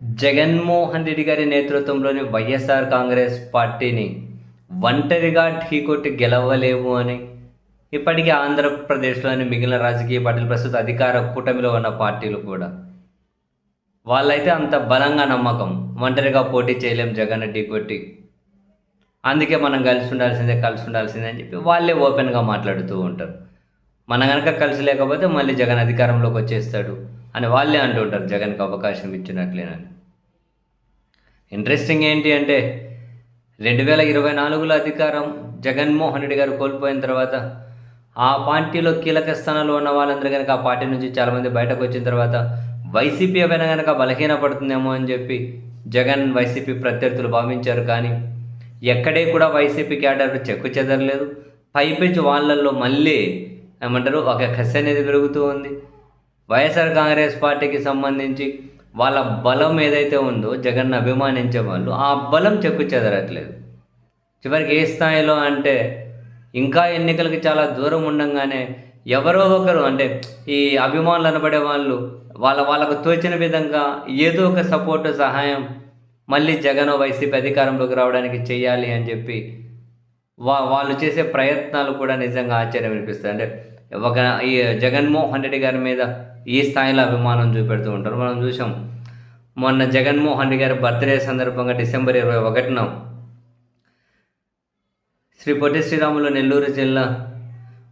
జగన్మోహన్ రెడ్డి గారి నేతృత్వంలోని వైఎస్ఆర్ కాంగ్రెస్ పార్టీని ఒంటరిగా ఢీకొట్టి గెలవలేము అని ఇప్పటికీ ఆంధ్రప్రదేశ్లోని మిగిలిన రాజకీయ పార్టీలు ప్రస్తుత అధికార కూటమిలో ఉన్న పార్టీలు కూడా. వాళ్ళైతే అంత బలంగా నమ్మకం. ఒంటరిగా పోటీ చేయలేం జగన్ ఢీకొట్టి అందుకే మనం కలిసి ఉండాల్సిందే కలిసి ఉండాల్సిందే అని చెప్పి వాళ్ళే ఓపెన్గా మాట్లాడుతూ ఉంటారు. మనం కనుక కలిసి లేకపోతే మళ్ళీ జగన్ అధికారంలోకి వచ్చేస్తాడు అని వాళ్ళే అంటూ ఉంటారు. జగన్కి అవకాశం ఇచ్చినట్లేనని. ఇంట్రెస్టింగ్ ఏంటి అంటే రెండు వేల ఇరవై నాలుగులో అధికారం జగన్మోహన్ రెడ్డి గారు కోల్పోయిన తర్వాత ఆ పార్టీలో కీలక స్థానాల్లో ఉన్న వాళ్ళందరూ కనుక ఆ పార్టీ నుంచి చాలామంది బయటకు వచ్చిన తర్వాత వైసీపీ ఏమైనా కనుక బలహీనపడుతుందేమో అని చెప్పి జగన్ వైసీపీ ప్రత్యర్థులు భావించారు. కానీ ఎక్కడే కూడా వైసీపీ క్యాడర్ చెక్కు చెదరలేదు. పైపెచ్చు వాళ్ళల్లో మళ్ళీ ఏమంటారు ఒక కసి అనేది పెరుగుతూ ఉంది. వైఎస్ఆర్ కాంగ్రెస్ పార్టీకి సంబంధించి వాళ్ళ బలం ఏదైతే ఉందో జగన్ అభిమానించే వాళ్ళు ఆ బలం చెక్కు చెదరట్లేదు చివరికి ఏ స్థాయిలో అంటే ఇంకా ఎన్నికలకి చాలా దూరం ఉండగానే ఎవరో ఒకరు అంటే ఈ అభిమానులు అనబడే వాళ్ళు వాళ్ళ వాళ్ళకు తోచిన విధంగా ఏదో ఒక సపోర్ట్ సహాయం మళ్ళీ జగన్ వైసీపీ అధికారంలోకి రావడానికి చేయాలి అని చెప్పి వా వాళ్ళు చేసే ప్రయత్నాలు కూడా నిజంగా ఆశ్చర్యం అనిపిస్తాయి. అంటే ఒక ఈ జగన్మోహన్ రెడ్డి గారి మీద ఈ స్థాయిలో అభిమానం చూపెడుతూ ఉంటారు. మనం చూసాం మొన్న జగన్మోహన్ రెడ్డి గారి బర్త్డే సందర్భంగా డిసెంబర్ ఇరవై ఒకటిన శ్రీ పొట్టి శ్రీరాములు నెల్లూరు జిల్లా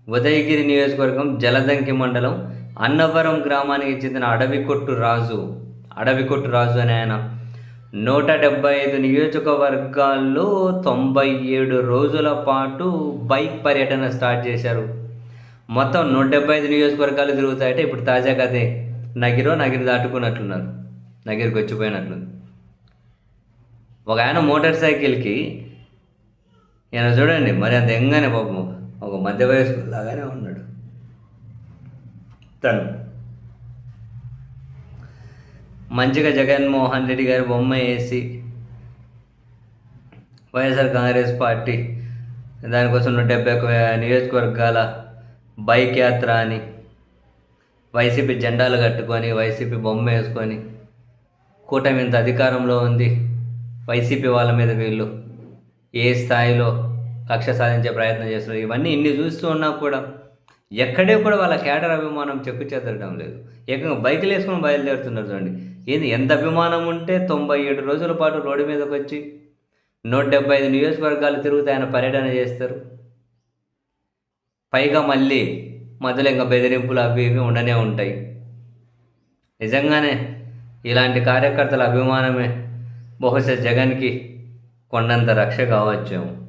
ఉదయగిరి నియోజకవర్గం జలదంకి మండలం అన్నవరం గ్రామానికి చెందిన అడవికొట్టు రాజు అడవికొట్టు రాజు అని ఆయన నూట డెబ్బై ఐదు నియోజకవర్గాల్లో తొంభై ఏడు రోజుల పాటు బైక్ పర్యటన స్టార్ట్ చేశారు. మొత్తం నూట డెబ్బై ఐదు నియోజకవర్గాలు తిరుగుతాయంటే ఇప్పుడు తాజాగా అదే నగిరో నగిరి దాటుకున్నట్లున్నారు. నగిరికి వచ్చిపోయినట్లు ఒక ఆయన మోటార్ సైకిల్కి ఈయన చూడండి మరి అంత ఎంగానే పాపం ఒక మధ్య వయస్సు లాగానే ఉన్నాడు. తను. మంచిగా జగన్మోహన్ రెడ్డి గారి బొమ్మ వేసి వైఎస్ఆర్ కాంగ్రెస్ పార్టీ దానికోసం నూట డెబ్బై ఒక నియోజకవర్గాల బైక్ యాత్ర అని వైసీపీ జెండాలు కట్టుకొని వైసీపీ బొమ్మ వేసుకొని కూటమి ఇంత అధికారంలో ఉంది వైసీపీ వాళ్ళ మీద వీళ్ళు ఏ స్థాయిలో కక్ష సాధించే ప్రయత్నం చేస్తున్నారు? ఇవన్నీ ఇన్ని చూస్తూ ఉన్నా కూడా ఎక్కడే కూడా వాళ్ళ కేడర్ అభిమానం చెక్కు చెదరడం లేదు. ఏకంగా బైకులు వేసుకొని బయలుదేరుతున్నారు చూడండి. ఏంది ఎంత అభిమానం ఉంటే తొంభై ఏడు రోజుల పాటు రోడ్డు మీదకి వచ్చి నూట డెబ్బై ఐదు నియోజకవర్గాలు తిరుగుతూ పర్యటన చేస్తారు. పైగా మళ్ళీ మధ్యలో ఇంకా బెదిరింపులు అవి ఇవి ఉండనే ఉంటాయి. నిజంగానే ఇలాంటి కార్యకర్తల అభిమానమే బహుశా జగన్కి కొండంత రక్ష కావచ్చేమో.